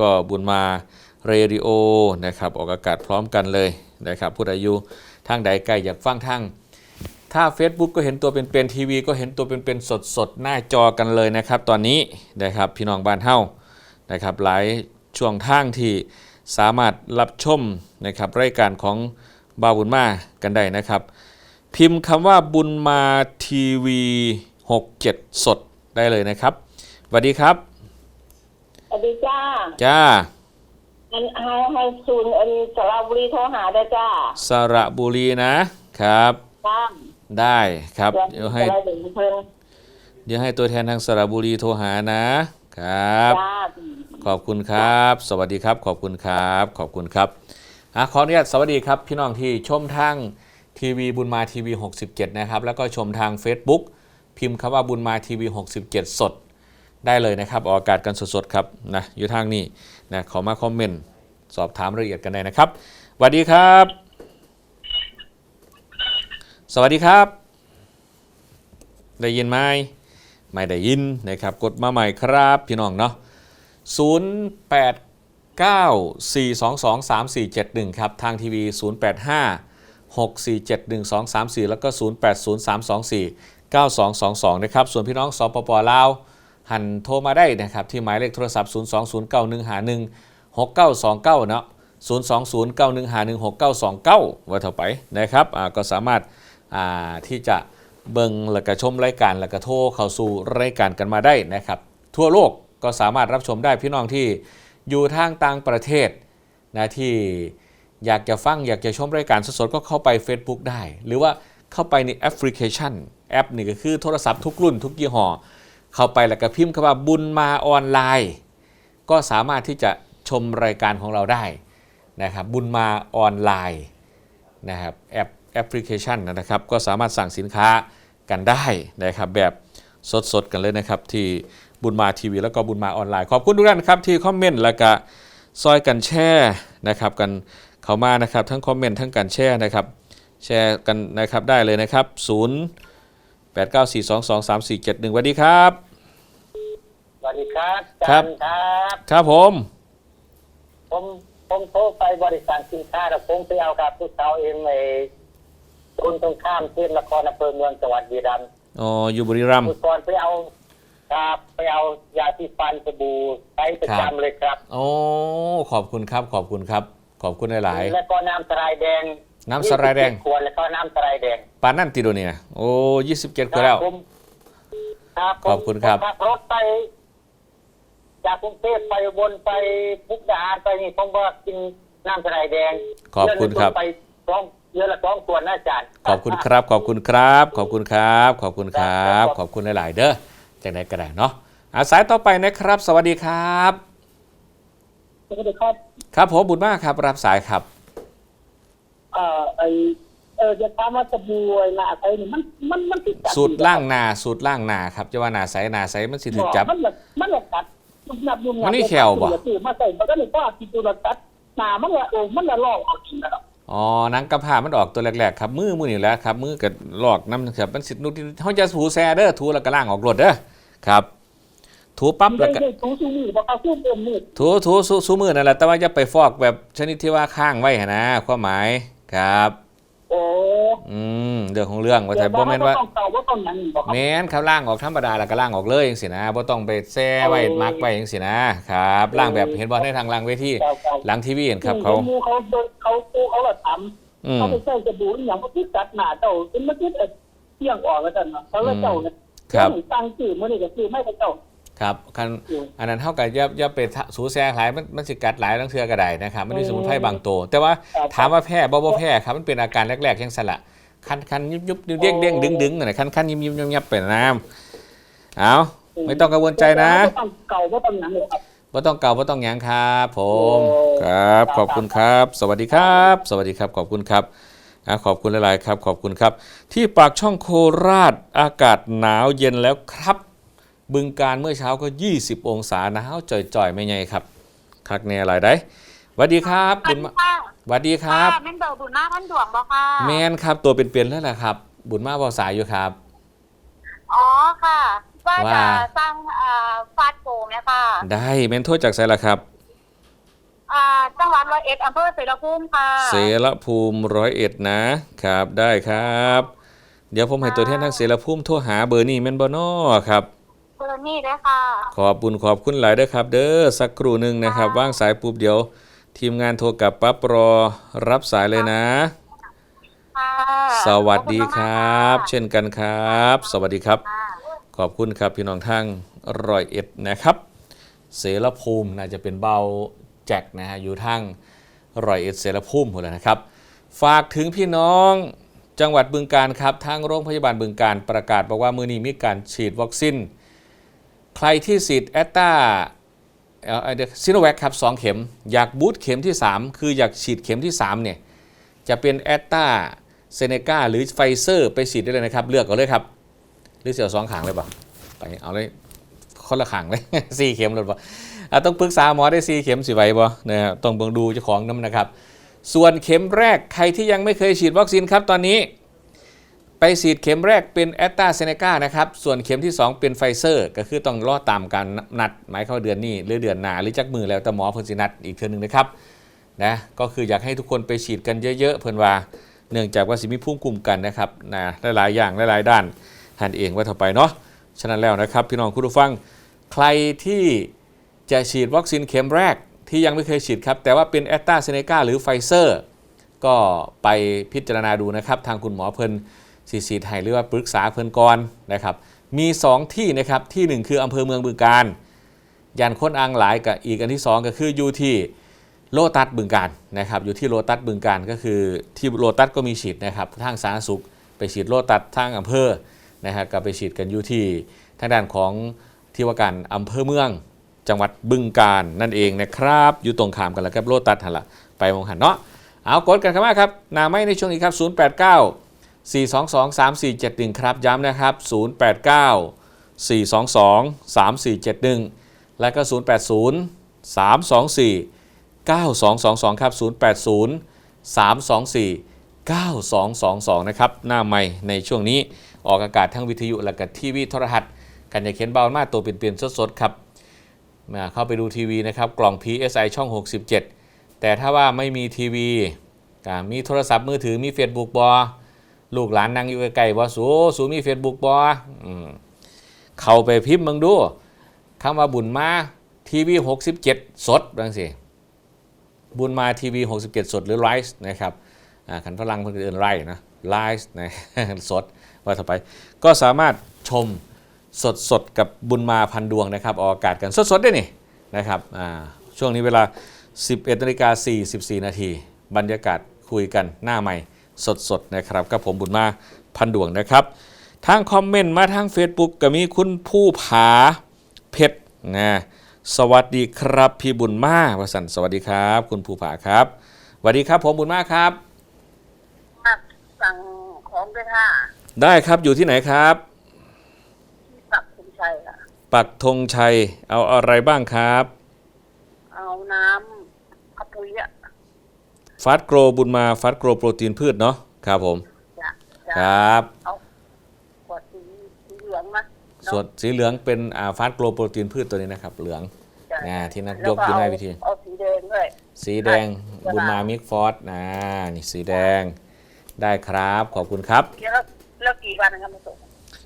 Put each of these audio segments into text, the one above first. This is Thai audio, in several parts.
ก็บุญมาเรดิโอนะครับออกอากาศพร้อมกันเลยนะครับผู้ใดอยู่ทางใดไกลอยากฟังทางถ้า Facebook ก็เห็นตัวเป็นๆทีวีก็เห็นตัวเป็นๆสดๆ หน้าจอกันเลยนะครับ ตอนนี้นะครับพี่น้องบ้านเฮานะครับหลายช่วงทางที่สามารถรับชมนะครับรายการของบาบุญมากันได้นะครับ พิมพ์คำว่าบุญมาทีวี 67 สดได้เลยนะครับสวัสดีครับ สวัสดีจ้าจ้าอันให้ให้ซูนอันสระบุรีโทรหาได้จ้าสระบุรีนะครับ จ้าได้ครับ เดี๋เดี๋ยยววให้ให้เดี๋ยวเพิ่นเดี๋ยวให้ตัวแทนทางสระบุรีโทรหานะครับ จ้าขอบคุณครับ สวัสดีครับ ขอบคุณครับ ขอบคุณครับอะขออนุญาตสวัสดีครับ พี่น้องที่ชมทางทีวีบุญมาทีวี 67 นะครับ แล้วก็ชมทาง Facebook พิมพ์คำว่าบุญมาทีวี 67 สด ได้เลยนะครับ ออกอากาศกันสดๆครับนะอยู่ทางนี้นะขอมาคอมเมนต์สอบถามรายละเอียดกันได้นะครับสวัสดีครับ สวัสดีครับ ได้ยินไหมไม่ได้ยินนะครับ กดมาใหม่ครับพี่น้องเนาะ0 8 9 4 2 2 3 4 7 1 ครับ ทางทีวี 0 8 5 6 4 7 1 2 3 4 แล้วก็ 0 8 0 3 2 4 9 2 2 2 นะครับ ส่วนพี่น้องสปปลาว หันโทรมาได้นะครับที่หมายเลขโทรศัพท์ 0 2 0 9 1 5 1 6 9 2 9เนาะ0 2 0 9 1 5 1 6 9 2 9ว่าเท่าไปนะครับก็สามารถที่จะเบิ่งแล้วก็ชมรายการแล้วก็โทรเข้าสู่รายการกันมาได้นะครับ ทั่วโลกก็สามารถรับชมได้พี่น้องที่อยู่ทางต่างประเทศนะที่อยากจะฟังอยากจะชมรายการสดๆก็เข้าไป Facebook ได้ หรือว่าเข้าไปในแอปพลิเคชันแอปนี่ก็คือโทรศัพท์ทุกรุ่นทุกยี่ห้อ เข้าไปแล้วก็พิมพ์คำว่าบุญมาออนไลน์ ก็สามารถที่จะชมรายการของเราได้นะครับบุญมาออนไลน์นะครับแอปแอปพลิเคชันนะครับ ก็สามารถสั่งสินค้ากันได้นะครับแบบสดๆกันเลยนะครับที่บุญมาทีวีแล้วก็บุญมาออนไลน์ ขอบคุณทุกท่านครับที่คอมเมนต์แล้วก็ซอยกันแชร์นะครับกันเข้ามานะครับทั้งคอมเมนต์ทั้งการแชร์นะครับแชร์กันนะครับได้เลยนะครับ0 8 9 4 2 2 3 4 7 1สวัสดีครับ สวัสดีครับครับจันครับ ครับผม ผมผมโทรไปบริษัทสินค้าแล้วผมไปเอากับผู้สาวเองในตุนตรงข้ามเทพนครอำเภอเมืองจังหวัดบุรีรัมย์อ๋ออยู่บุรีรัมย์ผู้ก่อนไปเอาครับไปเอายาสีฟันสบู่ใช้ประครับจำเลยครับ โอ้ขอบคุณครับ ขอบคุณครับ ขอบคุณหลายแล้วก็น้ำสลายแดงน้ำสลายแดง27ขวดแล้วก็น้ำสลายแดงๆปานนั่นติโดเนี่ยโอ้ยี่สิบเจ็ดก็แล้วผมครับผมขอบคุณครับผมขับรถไป จากกรุงเทพไปอุบนไปพุกดาหารไปนี่ผมก็กินน้ำสลายแดงขอบคุณครับ เดือนละไปสองเดือนละสองขวดนะอาจารย์ ขอบคุณครับ ขอบคุณครับ ขอบคุณครับ ขอบคุณครับ ขอบคุณหลาย ๆ เด้อจากไหนก็ได้เนาะอาสายต่อไปนะครับ สวัสดีครับ สวัสดีครับ ครับผมบุญมากครับ รับสายครับเอ่อ ไอเออจะถามว่าสบู่ไอ้หน้าใสนี่มันมันมันติดจับสูตรล่างนาสูตรล่างนาครับจะว่านาใสนาใสมันสิถึกจับ มันแบบมันแบบกัดยุบนับยุบนับมันนี่แขวบ่ตื่นมาใส่มันก็เลยว่าติดตัวกัดหน้ามันละโอ้มันละลอกออกจริงนะครับ อ๋อหนังกระพร้ามันออกตัวแรกๆครับมือมือนี่แหละครับมือกับลอกน้ำครับมันสินุดเขาจะถูแซ่เด้อถูแล้วก็ล่างออกรถเด้อครับ ถูปั๊บแล้วก็ไม่ได้ถูสูมือบอกเอาสู้เต็มมือถูถูสูสูมือนั่นแหละแต่ว่าจะไปฟอกแบบชนิดที่ว่าข้างไว้หั่นนะความหมาย ครับ โอ้อืมเรื่องของเรื่องว่าแต่บ่แม่นว่าต้องเก่าว่าต้องนั้นบอกครับแม่นครับล่างออกธรรมดาแล้วก็ล่างออกเลยจังซี่นะบ่ต้องไปแซ่ไว้มักไว้จังซี่นะครับล่างแบบเห็นบ่ในทางล่างเวทีเก่าเก่าหลังทีวีเห็นครับเขามูเขาเขาปูเขาละทอืำมเขาไปใส่สบู่อหย่างเขาที่กัดหน้าเจ้าเป็นมันที่เที่ยงออกแล้วกันเนาะเขาเลยเจ้าเนี่ยครับตั้งชื่อมันนี่ก็คือไม่เป็นเจ้า ครับคันอืมอันนั้นเท่ากับอย่าอย่าไปทะสูแซ่หลายมันมันสิกัดหลายทั้งเทื่อก็ได้นะครับมันมีสมุนไพรบางตัว แต่ว่าครับถามว่าแพ้บ่บ่แพ้ครับมันเป็นอาการแรกๆยังสละคันคันยุบยุบเด้งเด้งดึงดึงนั่นแหละคันคันยิบยิบยับยับเป็นน้ำเอาไม่ต้องกังวลใจนะไม่ต้องเก่าว่าต้องนั้นเลยครับบ่ต้องเก่าบ่ต้องหยังครับผมโอ้ครับ ขอบคุณครับ สวัสดีครับ สวัสดีครับขอบคุณครับอะขอบคุณหลายๆครับ ขอบคุณครับ ที่ปากช่องโคราชอากาศหนาวเย็นแล้วครับ บึงการเมื่อเช้าก็ 20 องศาหนาวจ่อยๆ ไม่ไงครับคักแน่หลายได้สวัสดีครับสวับุสญดีมาค่ะสวัสดีครับค่ะแม่นเบอร์บุญมากท่านดวงบ่ค่ะแมนครับตัวเป็นๆแล้วล่ะครับ บุญมาบอสายอยู่ครับ อ๋อค่ะ ว่าว่าจะสร้างอ่าฟาดโฟมเนี่ยค่ะ ได้แมนโทษจากไสล่ะครับอ่าจังหวัดร้อยเอ็ดอำเภอเสรภูมิค่ะ เสรภูมิร้อยเอ็ดนะครับได้ครับ เดี๋ยวผมให้ตัวแทนทางเสรภูมิโทรหาเบอร์นี้แม่นบ่นอครับ เบอร์นี่เลยค่ะ ขอบคุณขอบคุณหลายเด้อครับ เด้อสักครู่หนึ่งนะครับ ว่างสายปุ๊บเดี๋ยว ทีมงานโทรกลับปั๊บรอรับสายเลยนะ ค่ะสวัสดีครับเช่นกันครับ สวัสดีครับ ค่ะขอบคุณครับพี่น้องทางร้อยเอ็ดนะครับ เสรภูมิน่าจะเป็นเบาแจ็คนะฮะอยู่ทางร้อยเอ็ดเสรภูมิหมดแล้วนะครับ ฝากถึงพี่น้องจังหวัดบึงการครับทางโรงพยาบาลบึงการประกาศบอกว่ามือนี้มีการฉีดวัคซีน ใครที่ฉีดแอตตาซิโนแวคครับสองเข็ม อยากบูสต์เข็มที่ 3 คืออยากฉีดเข็มที่3เนี่ยจะเป็นแอตตาเซเนกาหรือไฟเซอร์ไปฉีดได้เลยนะครับ เลือกเอาเลยครับหรือเสียวสองขางเลยเปล่าไปเอาเลยคนละขางเลยสี่เข็มเลยป่ะต้องปรึกษาหมอได้สี่เข็มสิไหวบ่นะต้องเบิ่งดูเจ้าของน้ำนะครับ ส่วนเข็มแรกใครที่ยังไม่เคยฉีดวัคซีนครับตอนนี้ ไปฉีดเข็มแรกเป็นแอตตาเซเนกานะครับ ส่วนเข็มที่ 2 เป็นไฟเซอร์ ก็คือต้องรอตามการนัดหมายเข้าเดือนนี้ หรือเดือนหน้าหรือจักมือแล้วแต่หมอเพิ่นสินัดอีกเทื่อหนึงนะครับนะก็คืออยากให้ทุกคนไปฉีดกันเยอะ ๆ เพิ่นว่าเนื่องจากว่าสิมีภูมิคุ้มกันนะครับนะหลายๆอย่างหลายๆด้านหันเองว่าต่อไปเนาะฉะนั้นแล้วนะครับ พี่น้องคุณผู้ฟังใครที่จะฉีดวัคซีนเข็มแรกที่ยังไม่เคยฉีดครับ แต่ว่าเป็นแอตตาเซเนกาหรือไฟเซอร์ก็ไปพิจารณาดูนะครับ ทางคุณหมอเพิ่น สีสีไทยหรือว่าปรึกษาเพิ่อนก่อนนะครับ มี 2 ที่นะครับที่ 1 คืออำเภอเมืองบึงการยานค้นอ่างหลายกับอีกอันที่ 2 ก็คืออยู่ที่โลตัสบึงการนะครับอยู่ที่โลตัสบึงการก็คือที่โลตัสก็มีฉีดนะครับทางสาธารณสุข ไปฉีดโลตัสทางอำเภอนะครับก็ไปฉีดกันอยู่ที่ทางด้านของที่ว่าการอำเภอเมืองจังหวัดบึงการนั่นเองนะครับ อยู่ตรงขามกันแล้วครับโลตัสหันละไปมองหันเนาะเอากดกันครับมาครับนาไม่ในช่วงนี้ครับ 089 422 3471 ครับย้ำนะครับ 089 422 3471 และก็ 080 324 9222 ครับ 080 324 9222 นะครับ หน้าใหม่ในช่วงนี้ออกอากาศทั้งวิทยุและก็ทีวีโทรทัศน์กันอย่าเขียนเบามาตัวเปลี่ยนๆสดๆครับมาเข้าไปดูทีวีนะครับกล่อง PSI ช่อง 67 แต่ถ้าว่าไม่มีทีวีมีโทรศัพท์มือถือมี Facebook บอ ลูกหลานนั่งอยู่ไกลๆบอสูสูมี Facebook บอืมเข้าไปพิมพ์มึงดูคำว่าบุญมาทีวี67สดบางสิบุญมาทีวี67สดหรือไลฟ์นะครับขันฝรั่งเพิ่นก็เอินไลฟ์นะไลฟ์นะสดว่าต่อไป ก็สามารถชมสดสดๆกับบุญมาพันดวงนะครับออกอากาศกันสดๆได้นี่นะครับช่วงนี้เวลา 11นาฬิกา44 นาทีบรรยากาศคุยกันหน้าใหม่ สดๆนะครับกับผมบุญมาพันดวงนะครับ ทางคอมเมนต์มาทาง Facebook ก็มีคุณผู้ผาเพชรนะสวัสดีครับพี่บุญมาวสันต์สวัสดีครับ คุณผู้ผาครับสวัสดีครับ ผมบุญมาครับสั่งของด้วยค่ะได้ครับอยู่ที่ไหนครับที่ปักคุณชัยค่ะปักธงชัย เอาอะไรบ้างครับ เอาน้ำกระปุยอะ ฟาสโกรบุญมาฟาสโกรโปรตีนพืชเนาะครับผมจ้ะจ้ะครับ เอาขวดสีสีเหลืองนะส่วนสีเหลืองเป็นอ่าฟาสโกรโปรตีนพืชตัวนี้นะครับ เหลืองจ้ะอ่าที่นักแล้ยวกก็อยู่ในเอาวิธีเอาสีแดงด้วยสีแดงครับบุญมามิกฟอสนะนี่สีแดงได้ครับขอบคุณครับเดี๋ยวแล้วแล้วกี่วันนะครับมาส่ง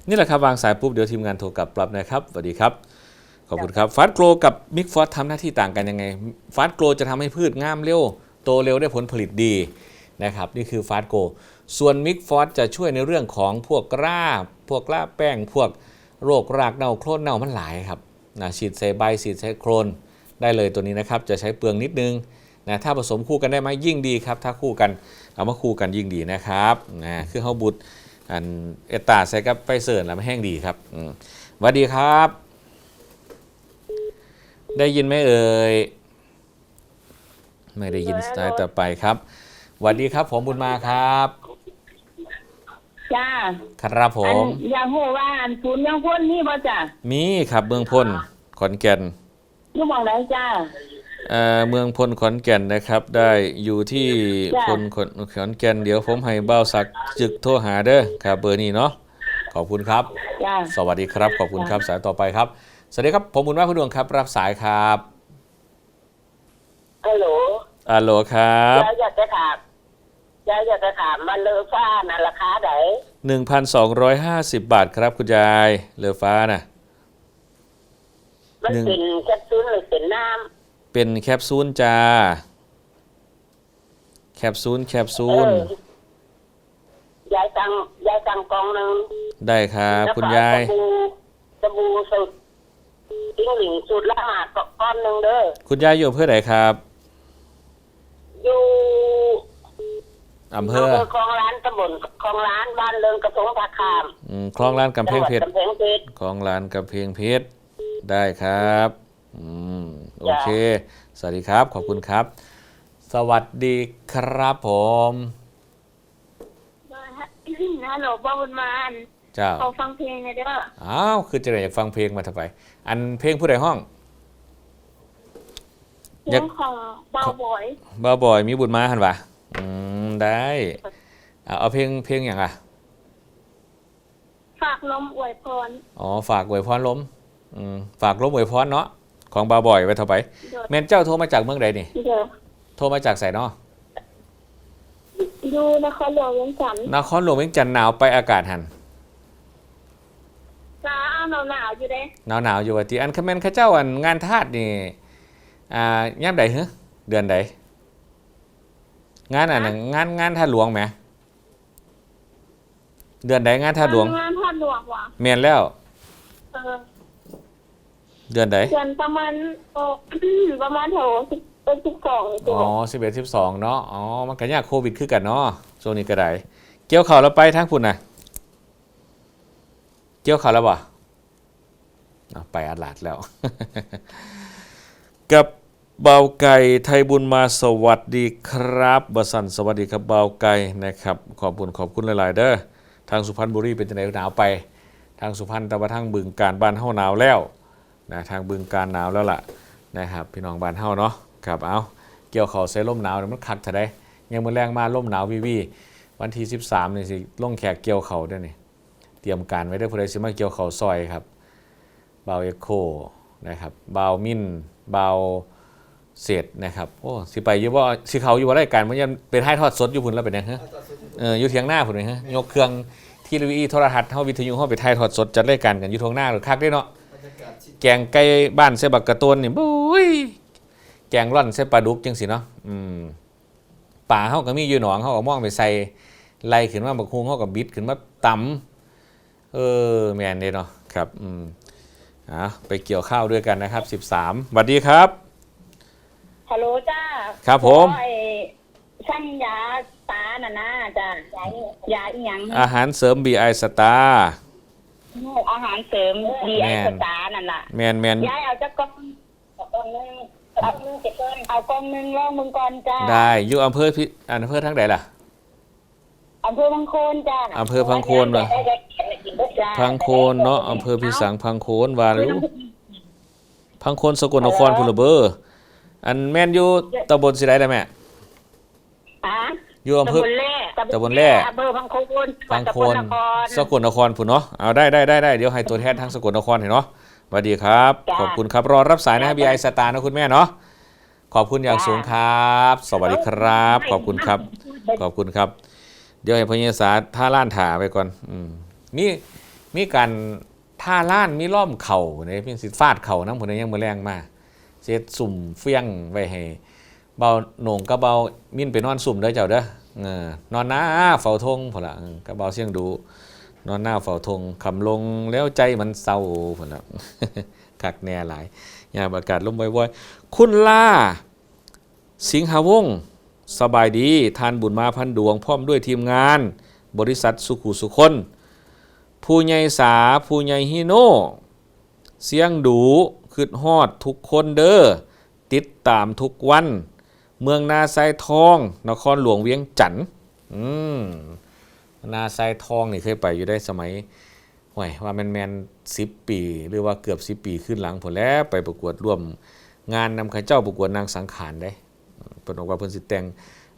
นี่แหละครับวางสายปุ๊บเดี๋ยวทีมงานโทรกลับปรับนะครับสวัสดีครับขอบคุณครับฟาสโกรกับมิกฟอสทำหน้าที่ต่างกันยังไงฟาสโกรจะทำให้พืชงามเร็ว โตเร็วได้ผลผลิตดีนะครับนี่คือฟาสโก ส่วนมิกฟอสจะช่วยในเรื่องของพวกราพวกราแป้ง พวกโรครากเน่าโคลนเน่ามันหลายครับนะฉีดใส่ใบฉีดใส่โคลนได้เลยตัวนี้นะครับ จะใช้เปลืองนิดนึงนะถ้าผสมคู่กันได้ไหมยิ่งดีครับ ถ้าคู่กันเอามาคู่กันยิ่งดีนะครับนะคือเฮาบุตรอันเอตาใส่กับไฟเซอร์แล้วไม่แห้งดีครับสวัสดีครับ ได้ยินไหมเอ่ย ไม่ได้ยินสายต่อไปครับสวัสดีครับ ผมบุญมาครับ จ้าครับผอันมอยากรู้ว่าอันศูนย์ยังพ้นนี่บ่จ้ะมีครับเมืองพลขอนแก่นอยู่หมองไหนจ้า เอ่อเมืองพลขอนแก่นนะครับ ได้อยู่ที่จ้ะ พลขอนขอนแก่นเดี๋ยวผมให้เบ้าสักดิ์จึกโทรหาเด้อครับเบอร์นี้เนาะขอบคุณครับ จ้า สวัสดีครับขอบคุณครับสายต่อไปครับ สวัสดีครับผมบุญว่าคุณดวงครับ รับสายครับ ฮัลโหลอัลโหลครับยายอยากจะถามยายอยากจะถามมันเลอฟ้าน่ะราคาไหน1,250บาทครับคุณยายเรือฟ้าน่ะ มันหนึ่ง เป็นแคปซูลหรือเป็นน้เป็นแคปซูลจ้า แคปซูลแคปำซูเอล อยายตังยายตังกองหนึ่งได้ครับ แล้วก็คุณยาย สบู่สบู่สุดทิ้งหลิงสุดละหมาดก้อนหนึ่งเด้อคุณยายอยู่อำเพื่อไหนครับ อยู่อำเภอำอเภอคลองร้านตำบลคลองร้านบ้านเริงกระทงตาคามอืมคลองลานกำแพจังหวัดเพชรกำแพงเพชร คลองลานกำแพงเพชรได้ครับอืมโอเค สวัสดีครับ ขอบคุณครับ สวัสดีครับผมฮัลโหลบ้าบุญมานเจ้า ขอฟังเพลงหน่อยเด้ออ้าวคือจะได้อยากฟังเพลงมาทำไมอันเพลงผู้ใดห้อง เพลงของเบาบอยบ้าบอยมีบุญมาหันวะอืมได้เอาเอาเพลงเพลงอย่างอะ ฝากลมอวยพรอ๋อฝากอวยพรล้มอืมฝากล้มอวยพรเนาะของบาบอยไว้เท่าไปเดี๋ยวแม่นเจ้าโทรมาจากเมืองใดนี่เดี๋ยวโทรมาจากไสเนาะดูนครหลวงเวียงจันทร์นครหลวงเวียงจันทน์หนาวไปอากาศหันจ้าหนาวหนาวๆอยู่เด้ หนาวหนาวๆอยู่ว่าที่อันคอมเมนต์ข้าเจ้าอันงานทาสนี่ อ่าย่ามใดเหรอเดือนใดงานอันนั้นงานงานทาสหลวงไหมเดือนใดงานทาสหลวงงานทอดหลวงว่ะเมียนแล้วเออเดือนใดเดือนประมาณโอ้ประมาณแถวสิบเป็นสิบสองสิอ๋อสิบเอ็ดสิบสองเนาะอ๋อมันก็ยากโควิดคือกันเนาะช่วงนี้ก็ได้เกี่ยวข่าวแล้วไปทางพุ่นน่ะเกี่ยวข่าวแล้วบ่เอาไปอาลาดแล้วกับ เบาไก่ไทยบุญมาสวัสดีครับบสันสวัสดีครับเบาไก่นะครับ ขอบคุณขอบคุณหลาย ๆ เด้อทางสุพรรณบุรีเป็นจังไดหนาวไป ทางสุพรรณต่ว่าทางบึงการบ้านเฮาหนาวแล้วนะทางบึงการหนาวแล้วล่ะนะครับพี่น้องบ้านเฮาเนาะครับเอาเกี่ยวเขาใส่ร่มหนาวเนี่ยมันคักเถอะได้ยังมือแรงมาร่มหนาววิวีวันที่ 13นี่สิลงแขกเกี่ยวเขาด้วยนี่เตรียมการไว้เด้อผู้ใดสิมาเกี่ยวเขาซอยครับเบาเอโคนะครับเบามินเบา เศษนะครับโอ้สิไปอยู่ว่าสิเขาอยู่ว่ารายการมันยังเป็นให้ทอดสดอยู่พุ่นแล้วเป็นยังฮะเอออยู่เทียงหน้าพุ่นเลยฮะยกเครื่องทีวีโทรทัศน์เฮาวิทยุเฮาไปถ่ายทอดสดจัดรายการกันอยู่ทางหน้าหรือคักได้เนาะแกงไก่บ้านเสบักกระตวนนี่บุ้ยแกงร่อนเสปลาดุกจังสิเนาะอืมป่าเฮาก็มีอยู่หนองเฮาก็มองไปใส่ไล่ขึ้นมาบักฮุงเฮาก็บิดขึ้นมาตำเออแม่นเด้เนาะครับอืมอะไปเกี่ยวข้าวด้วยกันนะครับ 13สวัสดีครับ ฮัลโหลจ้าครับผม ขอไอ้ช่างยาตาน่ะนะจ้ายายาอีหยังอาหารเสริม BI Star อาหารเสริมดีไอแม่นสตาร์นั่นน่ะแมนแมนยายเอาจักกล่องเอากล่องหนึงเอากล่องหนึงเจ็ดก้อนเอากล่องหนึงลองมึงก่อนจ้าได้อยู่อำเภอพิอำเภอทั้งใดล่ะอำเภอพังโคนจ้าอำเภอพังโคนเหรอพังโคนเนาะอำเภอพิสังพังโคนวารุพังโคนสกลนครพุนละเบอร์ อันแม่นอยู่ตำบลสิไดได้แม่อะอยู่อำเภอ ตำบลแร่ตำบลแร่ อำเภอพังโคนพังโคนสสกลกลนครพุ่นเนาะเอาได้ได้ได้ได้เดี๋ยวให้ตัวแทนทางสกลนครเห็นเนาะสวัสดีครับขอบคุณครับรอรับสายนะ BI Star นะคุณแม่เนาะขอบคุณอย่างสูงครับ สวัสดีครับ ขอบคุณครับ ขอบคุณครับ เดี๋ยวให้พญาสาท่าล้านถาไปก่อนอืมมีมีการท่าล้านมีล่อมเข่าเนี่ยพี่สิฟาดเข่าน้ำผลยังมือแรงมา เจ็ดสุ่มเฟี้ยงไว้ให้เบาโหน่งกับเบามิ้นไปนอนสุ่มเด้อเจ้าเด้อเออนอนหน้าเฝ้าทงพอละเอกับเบาเสียงดู นอนหน้าเฝ้าทงคำลงแล้วใจมันเศร้าพอละคักแน่หลายยามอากาศลมบ่อยๆคุณล่า สิงหาวงสบายดีทานบุญมาพันดวง พร้อมด้วยทีมงาน บริษัทสุขุสุคน ผู้ใหญ่สา ผู้ใหญ่ฮิโน เสียงดู คืดฮอดทุกคนเด้อติดตามทุกวัน เมืองนาไซทอง นครหลวงเวียงจันทน์อืมนาไซทองนี่เคยไปอยู่ได้สมัยห่วยว่าแมนแมนสิบปี หรือว่าเกือบสิบปีขึ้นหลังผลแล้วไปประกวดร่วมงานนำข้าเจ้าประกวดนางสังขารได้เพิ่นอกว่าเพิ่นสิแต่ง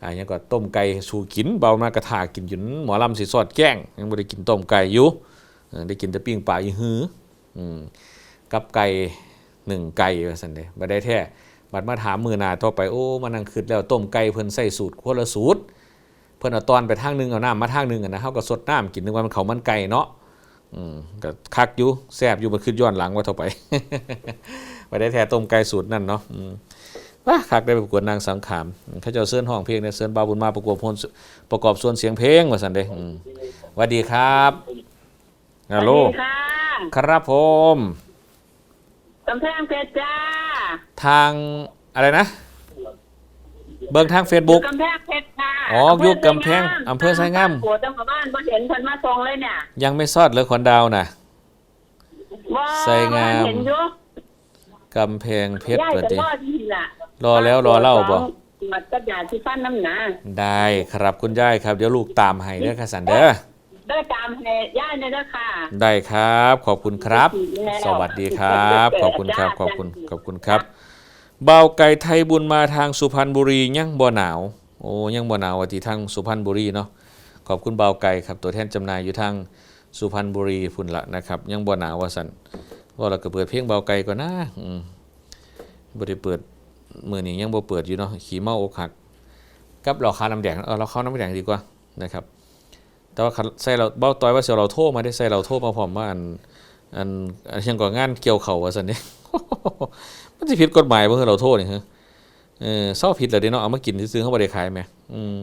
อ่าหยังก็ต้มไก่สู่กินเบามากระทากินอยู่นหมอลำสิสอดแกล้งยังบ่ได้กินต้มไก่อยู่ได้กินแต่ปิ้งปลาอีหืออกับไก่ หนึ่งไก่ว่าซั่นเด้บ่ได้แท้บัดมาถามมือหนาต่อไปโอ้มานั่งคิดแล้วต้มไก่เพิ่นใส่สูตรคนละสูตร เพิ่นเอาตอนไปทางหนึงเอาน้ำมาทางหนึงอะนะเฮาก็สดน้ำกินนึกว่ามันเขาวมันไก่เนาะอืมก็คักอยู่แซ่บอยู่มันขึ้นย้อนหลังว่าเท่าไปไปได้แท้ต้มไก่สูตรนั่นเนาะอืมว่าคักได้ไปประกวดนางสังขามเขาเจ้าเซิ้นห้องเพลงเนี่ยเซิ้นบาวบุญมาประกวดพลประกอบส่วนเสียงเพลงว่าซั่นเด้อืมสวัสดีครับฮัลโหลสวัสดีค่ะครับผม กำแพงเพชรจ้าทางอะไรนะ เบิ่งทาง Facebook กำแพงเพชรค่ะอ๋ออยู่กำแพงอำเภอไซงาม ปวดจังหวัดบ้านบ่เห็นเพิ่นมาส่งเลยเนี่ยยังไม่ซอดเลยขอนดาวน่ะ บ่ไซงาม เห็นอยู่กำแพงเพชรย้ายเปิดกันดิรอที่ล่ะรอแล้วรอเล่าบ่มัดกระดาษที่ฟันน้ำหนา ได้ครับคุณย่ายครับ เดี๋ยวลูกตามให้เด้อค่ะสันเด้อ ได้ตามให้ย่ายเลยเด้อค่ะได้ครับ ขอบคุณครับ สวัสดีครับ ขอบคุณครับ ขอบคุณ ขอบคุณครับ เบาไก่ไทยบุญมาทางสุพรรณบุรียังบ่หนาว โอ้ยังบ่หนาวว่าที่ทางสุพรรณบุรีเนาะ ขอบคุณเบาไก่ครับ ตัวแทนจำหน่ายอยู่ทางสุพรรณบุรีพุ่นละนะครับ ยังบ่หนาวว่าสันว่าเราก็เปิดเพลงเบาไก่ก่อนนะอืมบ่ได้เปิดมือนี้ยังบ่เปิดอยู่เนาะขี่เมาอกหัก กับเราคาน้ำแดงเออเราเข้าน้ำแดงดีกว่านะครับ แต่ว่าคันใส่เราเบ้าต้อยว่าเสียเราโทรมาได้ใส่เราโทรมาพร้อมว่าอันอันอันยังก่องานเกี่ยวเข่าว่าสันนี่มันจะผิดกฎหมายเพื่อเราโทษนี่ฮะเออเศร้าผิดเลยเด้เนาะเอามากินซื้อๆเขาบ่ได้ขายไหมอืม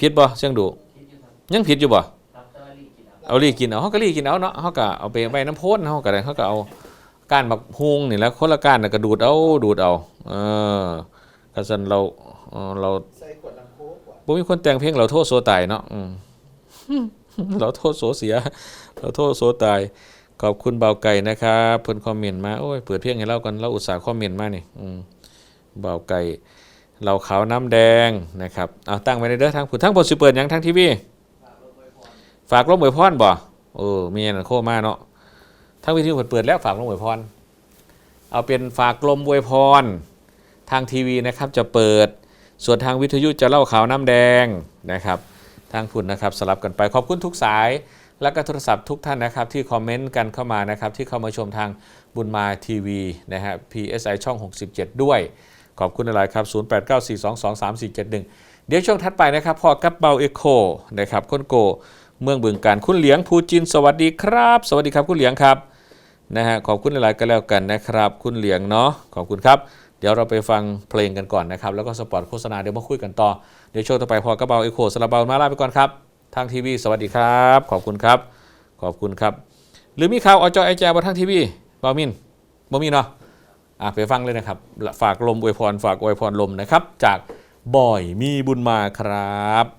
ผิดบ่เชียงดูยังผิดอยู่บ่เอาลีกินเอาเขาก็ลีกินเอาเนาะเขาก็เอาไปใบน้ำโพนเขาก็ได้เขาก็เอาก้านบักฮุงนี่แหล้วคนละก้านน่ะก็ดูดเอาดูดเอาเออกระสันเราเอ่อเราใส่ขวดน้ำโค้กว่ะบ่มีคนแต่งเพลงเราโทษโซตายเนาะอืม เราโทษโซเสีย เราโทษโซตาย ขอบคุณเบาไก่นะครับเพิ่นคอมเมนต์มาโอ้ยเปิดเพลงให้เรากันเราอุตส่าห์คอมเมนต์มานี่อืมเบาไก่ เราขาวน้ำแดงนะครับเอาตั้งไว้ในเด้อทางผุดทั้งผลสิเปิดยังทางทีวีฝากลมอวยพรบ่เออมีอันนโคมาเนาะทั้งวิทยุเปิดเปิดแล้วฝากลมอวยพรเอาเป็นฝากลมอวยพรทางทีวีนะครับจะเปิด ส่วนทางวิทยุจะเล่าข่าวน้ำแดงนะครับ ทางคุณนะครับสลับกันไปขอบคุณทุกสาย และก็โทรศัพท์ทุกท่านนะครับที่คอมเมนต์กันเข้ามานะครับที่เข้ามาชมทางบุญมาทีวีนะฮะ PSI ช่อง 67 ด้วย ขอบคุณหลายครับ 0894223471 เดี๋ยวช่วงถัดไปนะครับพอกับเบาเอโคนะครับคนโก เมืองบึงการคุณเหลียงภูจิน สวัสดีครับ สวัสดีครับคุณเหลียงครับนะฮะขอบคุณหลายๆก็แล้วกันนะครับ คุณเหลียงเนาะขอบคุณครับ เดี๋ยวเราไปฟังเพลงกันก่อนนะครับ แล้วก็สปอตโฆษณาเดี๋ยวมาคุยกันต่อ เดี๋ยวช่วงต่อไปพอกระเบาเอโคสลับเบามาลาไปก่อนครับ ทางทีวี สวัสดีครับ ขอบคุณครับ ขอบคุณครับ หรือมีข่าวอจไอแจบนทางทีวีบามินบามินเนาะอะไปฟังเลยนะครับ ฝากลมอวยพรฝากอวยพรลมนะครับ จากบอยมีบุญมาครับ